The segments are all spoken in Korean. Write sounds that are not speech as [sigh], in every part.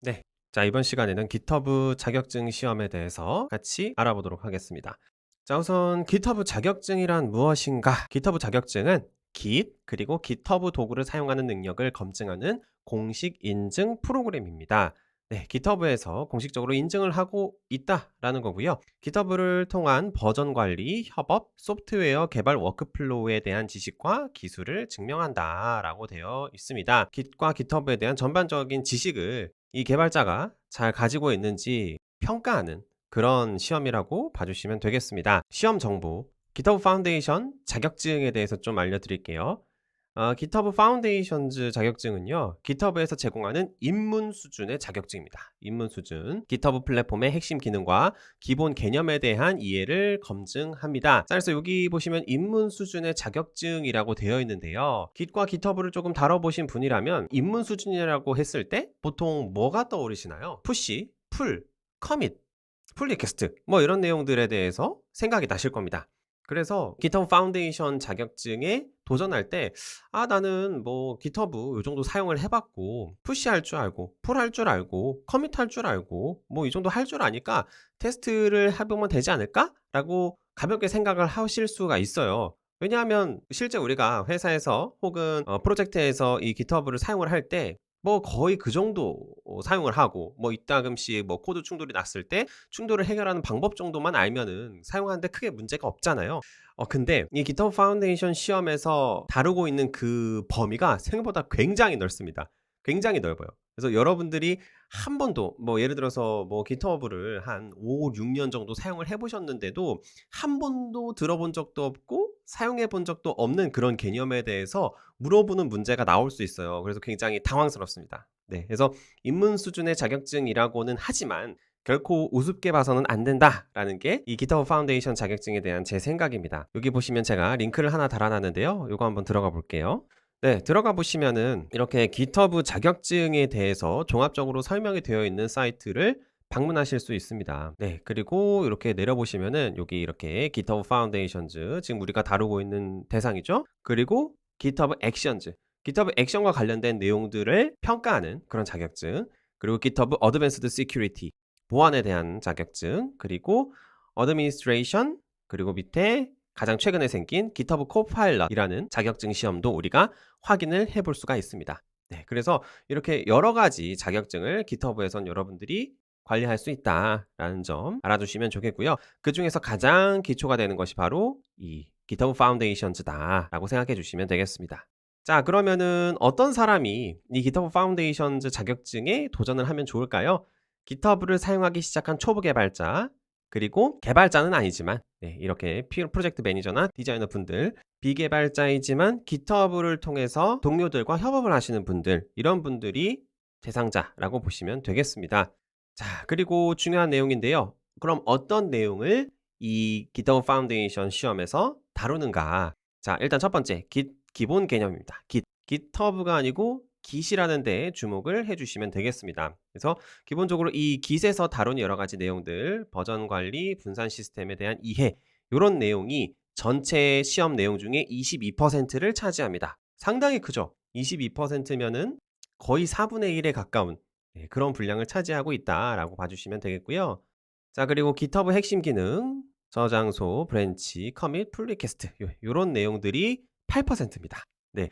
네. 자, 이번 시간에는 GitHub 자격증 시험에 대해서 같이 알아보도록 하겠습니다. 자, 우선 GitHub 자격증이란 무엇인가? GitHub 자격증은 Git 그리고 GitHub 도구를 사용하는 능력을 검증하는 공식 인증 프로그램입니다. 네, GitHub에서 공식적으로 인증을 하고 있다라는 거고요. GitHub를 통한 버전 관리, 협업, 소프트웨어 개발 워크플로우에 대한 지식과 기술을 증명한다라고 되어 있습니다. Git과 GitHub에 대한 전반적인 지식을 이 개발자가 잘 가지고 있는지 평가하는 그런 시험이라고 봐주시면 되겠습니다. 시험 정보, GitHub 파운데이션 자격증에 대해서 좀 알려드릴게요. 어, GitHub 파운데이션즈 자격증은요, GitHub에서 제공하는 입문 수준의 자격증입니다. 입문 수준. GitHub 플랫폼의 핵심 기능과 기본 개념에 대한 이해를 검증합니다. 자, 그래서 여기 보시면 입문 수준의 자격증이라고 되어 있는데요. Git과 GitHub를 조금 다뤄보신 분이라면 입문 수준이라고 했을 때 보통 뭐가 떠오르시나요? 푸시, 풀, 커밋, 풀 리퀘스트 뭐 이런 내용들에 대해서 생각이 나실 겁니다. 그래서 GitHub 파운데이션 자격증에 도전할 때, 아, 나는 뭐 GitHub 요 정도 사용을 해봤고, 푸시 할 줄 알고, 풀할 줄 알고, 커밋 할 줄 알고, 뭐 이 정도 할 줄 아니까 테스트를 해보면 되지 않을까? 라고 가볍게 생각을 하실 수가 있어요. 왜냐하면 실제 우리가 회사에서 혹은 어, 프로젝트에서 이 GitHub를 사용을 할 때, 뭐 거의 그 정도 어, 사용을 하고 뭐 이따금씩 뭐 코드 충돌이 났을 때 충돌을 해결하는 방법 정도만 알면은 사용하는데 크게 문제가 없잖아요. 어 근데 이 GitHub 파운데이션 시험에서 다루고 있는 그 범위가 생각보다 굉장히 넓습니다. 굉장히 넓어요. 그래서 여러분들이 한 번도 뭐 예를 들어서 뭐 GitHub를 한 5, 6년 정도 사용을 해 보셨는데도 한 번도 들어본 적도 없고 사용해 본 적도 없는 그런 개념에 대해서 물어보는 문제가 나올 수 있어요. 그래서 굉장히 당황스럽습니다. 네. 그래서 입문 수준의 자격증이라고는 하지만 결코 우습게 봐서는 안 된다라는 게이 GitHub 파운데이션 자격증에 대한 제 생각입니다. 여기 보시면 제가 링크를 하나 달아놨는데요. 이거 한번 들어가 볼게요. 네, 들어가 보시면은 이렇게 GitHub 자격증에 대해서 종합적으로 설명이 되어 있는 사이트를 방문하실 수 있습니다. 네, 그리고 이렇게 내려보시면은 여기 이렇게 GitHub Foundations 지금 우리가 다루고 있는 대상이죠. 그리고 GitHub Actions, GitHub 액션과 관련된 내용들을 평가하는 그런 자격증. 그리고 GitHub Advanced Security 보안에 대한 자격증. 그리고 Administration 그리고 밑에 가장 최근에 생긴 GitHub Copilot이라는 자격증 시험도 우리가 확인을 해볼 수가 있습니다. 네, 그래서 이렇게 여러 가지 자격증을 GitHub에선 여러분들이 관리할 수 있다라는 점 알아두시면 좋겠고요. 그 중에서 가장 기초가 되는 것이 바로 이 GitHub Foundations다라고 생각해 주시면 되겠습니다. 자, 그러면은 어떤 사람이 이 GitHub Foundations 자격증에 도전을 하면 좋을까요? GitHub를 사용하기 시작한 초보 개발자, 그리고 개발자는 아니지만 네, 이렇게 프로젝트 매니저나 디자이너 분들 비개발자이지만 GitHub를 통해서 동료들과 협업을 하시는 분들 이런 분들이 대상자라고 보시면 되겠습니다. 자, 그리고 중요한 내용인데요. 그럼 어떤 내용을 이 GitHub 파운데이션 시험에서 다루는가? 자, 일단 첫 번째, Git 기본 개념입니다. Git. GitHub가 아니고 Git이라는 데에 주목을 해주시면 되겠습니다. 그래서 기본적으로 이 Git에서 다룬 여러 가지 내용들, 버전 관리, 분산 시스템에 대한 이해, 이런 내용이 전체 시험 내용 중에 22%를 차지합니다. 상당히 크죠? 22%면은 거의 4분의 1에 가까운 네, 그런 분량을 차지하고 있다라고 봐주시면 되겠고요. 자, 그리고 GitHub 핵심 기능, 저장소, 브랜치, 커밋, 풀 리퀘스트 이런 내용들이 8%입니다. 네.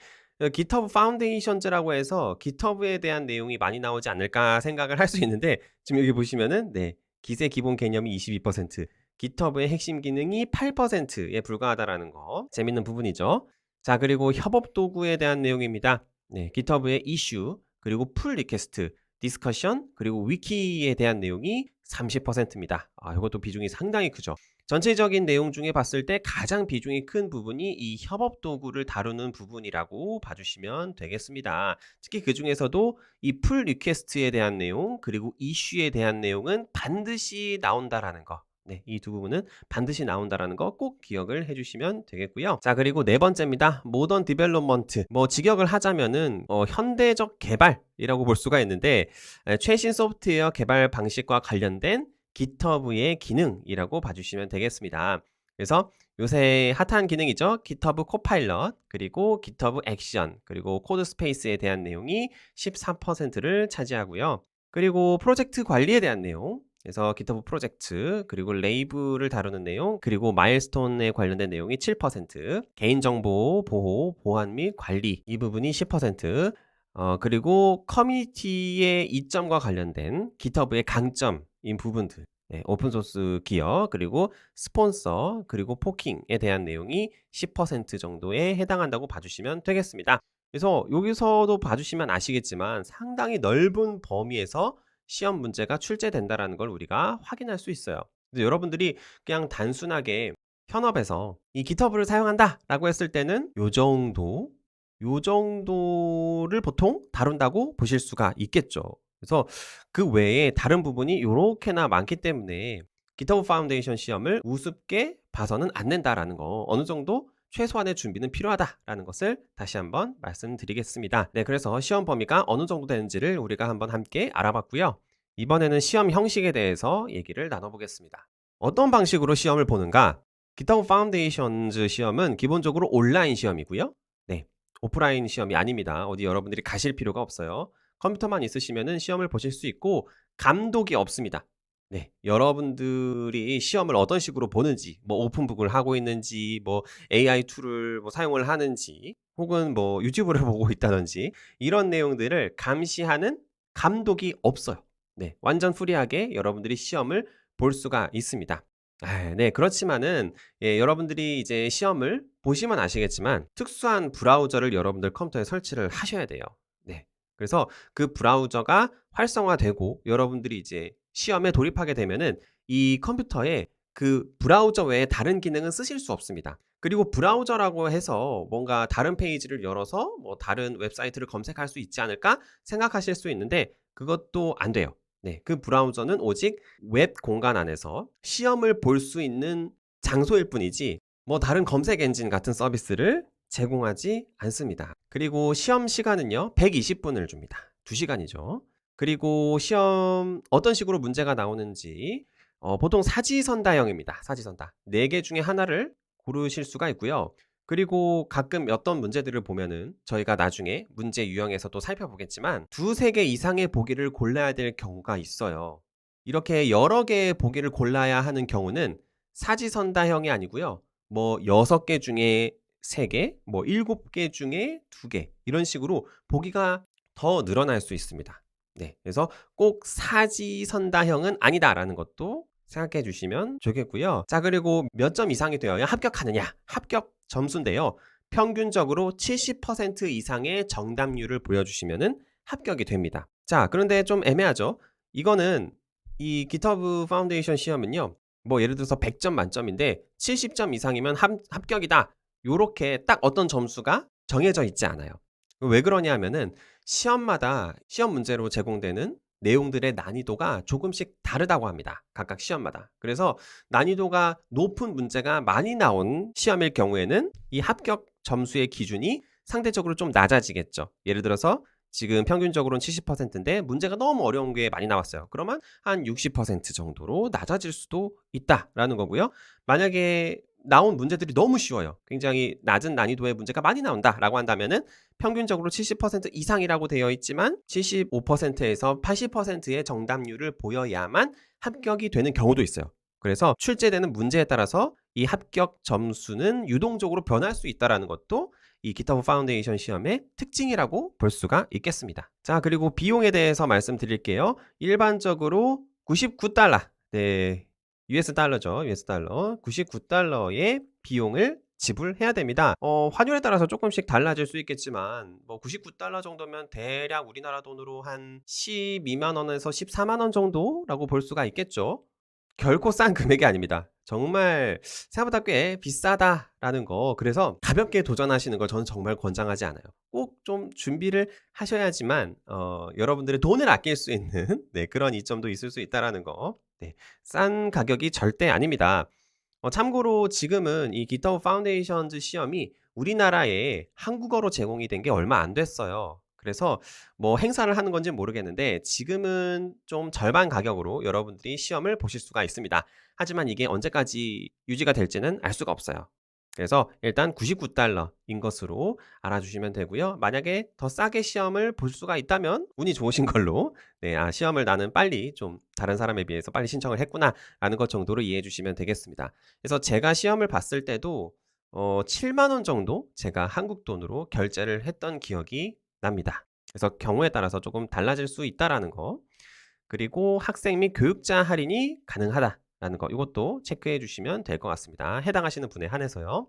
GitHub 파운데이션즈라고 해서 GitHub에 대한 내용이 많이 나오지 않을까 생각을 할 수 있는데 지금 여기 보시면은 네. 기세 기본 개념이 22%, GitHub의 핵심 기능이 8%에 불과하다라는 거 재밌는 부분이죠. 자, 그리고 협업 도구에 대한 내용입니다. 네, GitHub의 이슈, 그리고 풀 리퀘스트, 디스커션, 그리고 위키에 대한 내용이 30%입니다. 아, 이것도 비중이 상당히 크죠. 전체적인 내용 중에 봤을 때 가장 비중이 큰 부분이 이 협업 도구를 다루는 부분이라고 봐주시면 되겠습니다. 특히 그 중에서도 이 풀 리퀘스트에 대한 내용 그리고 이슈에 대한 내용은 반드시 나온다라는 거. 네, 이 두 부분은 반드시 나온다라는 거 꼭 기억을 해주시면 되겠고요. 자, 그리고 네 번째입니다. 모던 디벨롭먼트. 뭐 직역을 하자면은 어, 현대적 개발이라고 볼 수가 있는데 에, 최신 소프트웨어 개발 방식과 관련된 GitHub의 기능이라고 봐주시면 되겠습니다. 그래서 요새 핫한 기능이죠. GitHub Copilot, 그리고 GitHub 액션, 그리고 코드 스페이스에 대한 내용이 13%를 차지하고요. 그리고 프로젝트 관리에 대한 내용. 그래서 GitHub 프로젝트, 그리고 레이블을 다루는 내용, 그리고 마일스톤에 관련된 내용이 7%, 개인정보 보호, 보안 및 관리 이 부분이 10%, 어, 그리고 커뮤니티의 이점과 관련된 GitHub의 강점인 부분들, 네, 오픈소스 기여, 그리고 스폰서, 그리고 포킹에 대한 내용이 10% 정도에 해당한다고 봐주시면 되겠습니다. 그래서 여기서도 봐주시면 아시겠지만 상당히 넓은 범위에서 시험 문제가 출제된다라는 걸 우리가 확인할 수 있어요. 여러분들이 그냥 단순하게 현업에서 이 GitHub를 사용한다라고 했을 때는 요 정도, 요 정도를 보통 다룬다고 보실 수가 있겠죠. 그래서 그 외에 다른 부분이 요렇게나 많기 때문에 GitHub 파운데이션 시험을 우습게 봐서는 안 된다라는 거 어느 정도 최소한의 준비는 필요하다라는 것을 다시 한번 말씀드리겠습니다. 네, 그래서 시험 범위가 어느 정도 되는지를 우리가 한번 함께 알아봤고요. 이번에는 시험 형식에 대해서 얘기를 나눠보겠습니다. 어떤 방식으로 시험을 보는가? GitHub 파운데이션즈 시험은 기본적으로 온라인 시험이고요. 네, 오프라인 시험이 아닙니다. 어디 여러분들이 가실 필요가 없어요. 컴퓨터만 있으시면 시험을 보실 수 있고 감독이 없습니다. 네, 여러분들이 시험을 어떤 식으로 보는지, 뭐 오픈북을 하고 있는지, 뭐 AI 툴을 뭐 사용을 하는지, 혹은 뭐 유튜브를 [laughs] 보고 있다든지 이런 내용들을 감시하는 감독이 없어요. 네, 완전 프리하게 여러분들이 시험을 볼 수가 있습니다. 아, 네, 그렇지만은 예, 여러분들이 이제 시험을 보시면 아시겠지만 특수한 브라우저를 여러분들 컴퓨터에 설치를 하셔야 돼요. 네, 그래서 그 브라우저가 활성화되고 여러분들이 이제 시험에 돌입하게 되면은 이 컴퓨터에 그 브라우저 외에 다른 기능은 쓰실 수 없습니다. 그리고 브라우저라고 해서 뭔가 다른 페이지를 열어서 뭐 다른 웹사이트를 검색할 수 있지 않을까 생각하실 수 있는데 그것도 안 돼요. 네, 그 브라우저는 오직 웹 공간 안에서 시험을 볼 수 있는 장소일 뿐이지 뭐 다른 검색 엔진 같은 서비스를 제공하지 않습니다. 그리고 시험 시간은요, 120분을 줍니다. 2시간이죠. 그리고 시험 어떤 식으로 문제가 나오는지 어, 보통 사지선다형입니다. 사지선다. 4개 중에 하나를 고르실 수가 있고요. 그리고 가끔 어떤 문제들을 보면은 저희가 나중에 문제 유형에서도 살펴보겠지만 두세 개 이상의 보기를 골라야 될 경우가 있어요. 이렇게 여러 개의 보기를 골라야 하는 경우는 사지선다형이 아니고요. 뭐 여섯 개 중에 세 개, 뭐 일곱 개 중에 두 개, 이런 식으로 보기가 더 늘어날 수 있습니다. 네. 그래서 꼭 사지선다형은 아니다라는 것도 생각해 주시면 좋겠고요. 자, 그리고 몇 점 이상이 되어야 합격하느냐? 합격 점수인데요. 평균적으로 70% 이상의 정답률을 보여주시면은 합격이 됩니다. 자, 그런데 좀 애매하죠? 이거는 이 GitHub 파운데이션 시험은요. 뭐 예를 들어서 100점 만점인데 70점 이상이면 합, 합격이다. 요렇게 딱 어떤 점수가 정해져 있지 않아요. 왜 그러냐 하면은 시험마다 시험 문제로 제공되는 내용들의 난이도가 조금씩 다르다고 합니다. 각각 시험마다. 그래서 난이도가 높은 문제가 많이 나온 시험일 경우에는 이 합격 점수의 기준이 상대적으로 좀 낮아지겠죠. 예를 들어서 지금 평균적으로는 70%인데 문제가 너무 어려운 게 많이 나왔어요. 그러면 한 60% 정도로 낮아질 수도 있다라는 거고요. 만약에 나온 문제들이 너무 쉬워요. 굉장히 낮은 난이도의 문제가 많이 나온다라고 한다면은 평균적으로 70% 이상이라고 되어 있지만 75%에서 80%의 정답률을 보여야만 합격이 되는 경우도 있어요. 그래서 출제되는 문제에 따라서 이 합격 점수는 유동적으로 변할 수 있다라는 것도 이 GitHub 파운데이션 시험의 특징이라고 볼 수가 있겠습니다. 자, 그리고 비용에 대해서 말씀드릴게요. 일반적으로 99달러. 네. US 달러죠. US 달러. 99달러의 비용을 지불해야 됩니다. 어, 환율에 따라서 조금씩 달라질 수 있겠지만 뭐 99달러 정도면 대략 우리나라 돈으로 한 12만 원에서 14만 원 정도라고 볼 수가 있겠죠. 결코 싼 금액이 아닙니다. 정말 생각보다 꽤 비싸다라는 거. 그래서 가볍게 도전하시는 걸 저는 정말 권장하지 않아요. 꼭 좀 준비를 하셔야지만 어, 여러분들의 돈을 아낄 수 있는 [laughs] 네, 그런 이점도 있을 수 있다라는 거. 네, 싼 가격이 절대 아닙니다. 어, 참고로 지금은 이 GitHub 파운데이션즈 시험이 우리나라에 한국어로 제공이 된 게 얼마 안 됐어요. 그래서 뭐 행사를 하는 건지 모르겠는데 지금은 좀 절반 가격으로 여러분들이 시험을 보실 수가 있습니다. 하지만 이게 언제까지 유지가 될지는 알 수가 없어요. 그래서 일단 99달러인 것으로 알아주시면 되고요. 만약에 더 싸게 시험을 볼 수가 있다면 운이 좋으신 걸로 네, 아, 시험을 나는 빨리 좀 다른 사람에 비해서 빨리 신청을 했구나라는 것 정도로 이해해 주시면 되겠습니다. 그래서 제가 시험을 봤을 때도 어, 7만 원 정도 제가 한국 돈으로 결제를 했던 기억이 납니다. 그래서 경우에 따라서 조금 달라질 수 있다라는 거. 그리고 학생 및 교육자 할인이 가능하다라는 거. 이것도 체크해 주시면 될 것 같습니다. 해당하시는 분에 한해서요.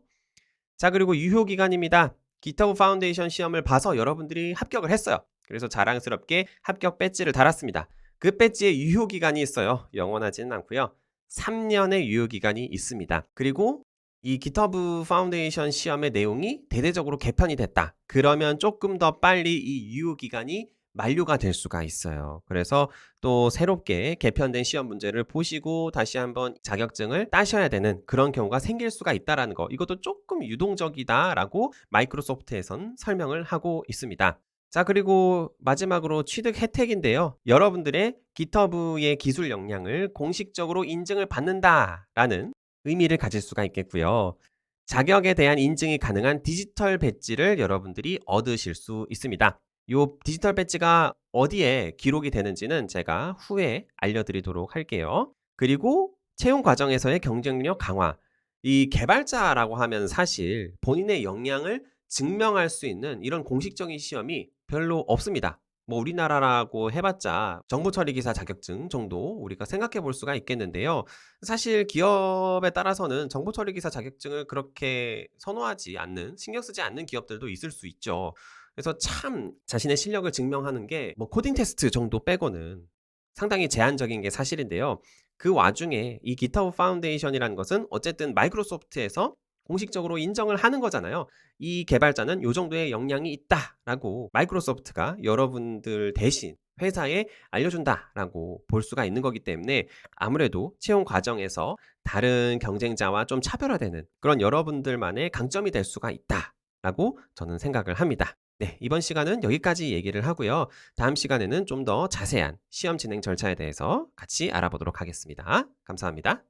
자, 그리고 유효 기간입니다. 기타브 파운데이션 시험을 봐서 여러분들이 합격을 했어요. 그래서 자랑스럽게 합격 배지를 달았습니다. 그 배지에 유효 기간이 있어요. 영원하지는 않고요. 3년의 유효 기간이 있습니다. 그리고 이 기터브 파운데이션 시험의 내용이 대대적으로 개편이 됐다. 그러면 조금 더 빨리 이 유효 기간이 만료가 될 수가 있어요. 그래서 또 새롭게 개편된 시험 문제를 보시고 다시 한번 자격증을 따셔야 되는 그런 경우가 생길 수가 있다라는 거. 이것도 조금 유동적이다라고 마이크로소프트에선 설명을 하고 있습니다. 자, 그리고 마지막으로 취득 혜택인데요. 여러분들의 기터브의 기술 역량을 공식적으로 인증을 받는다라는 의미를 가질 수가 있겠고요. 자격에 대한 인증이 가능한 디지털 배지를 여러분들이 얻으실 수 있습니다. 이 디지털 배지가 어디에 기록이 되는지는 제가 후에 알려드리도록 할게요. 그리고 채용 과정에서의 경쟁력 강화. 이 개발자라고 하면 사실 본인의 역량을 증명할 수 있는 이런 공식적인 시험이 별로 없습니다. 뭐 우리나라라고 해봤자 정보 처리 기사 자격증 정도 우리가 생각해 볼 수가 있겠는데요. 사실 기업에 따라서는 정보 처리 기사 자격증을 그렇게 선호하지 않는, 신경 쓰지 않는 기업들도 있을 수 있죠. 그래서 참 자신의 실력을 증명하는 게 뭐 코딩 테스트 정도 빼고는 상당히 제한적인 게 사실인데요. 그 와중에 이 기타브 파운데이션이라는 것은 어쨌든 마이크로소프트에서 공식적으로 인정을 하는 거잖아요. 이 개발자는 요 정도의 역량이 있다라고 마이크로소프트가 여러분들 대신 회사에 알려준다라고 볼 수가 있는 거기 때문에 아무래도 채용 과정에서 다른 경쟁자와 좀 차별화되는 그런 여러분들만의 강점이 될 수가 있다라고 저는 생각을 합니다. 네, 이번 시간은 여기까지 얘기를 하고요. 다음 시간에는 좀 더 자세한 시험 진행 절차에 대해서 같이 알아보도록 하겠습니다. 감사합니다.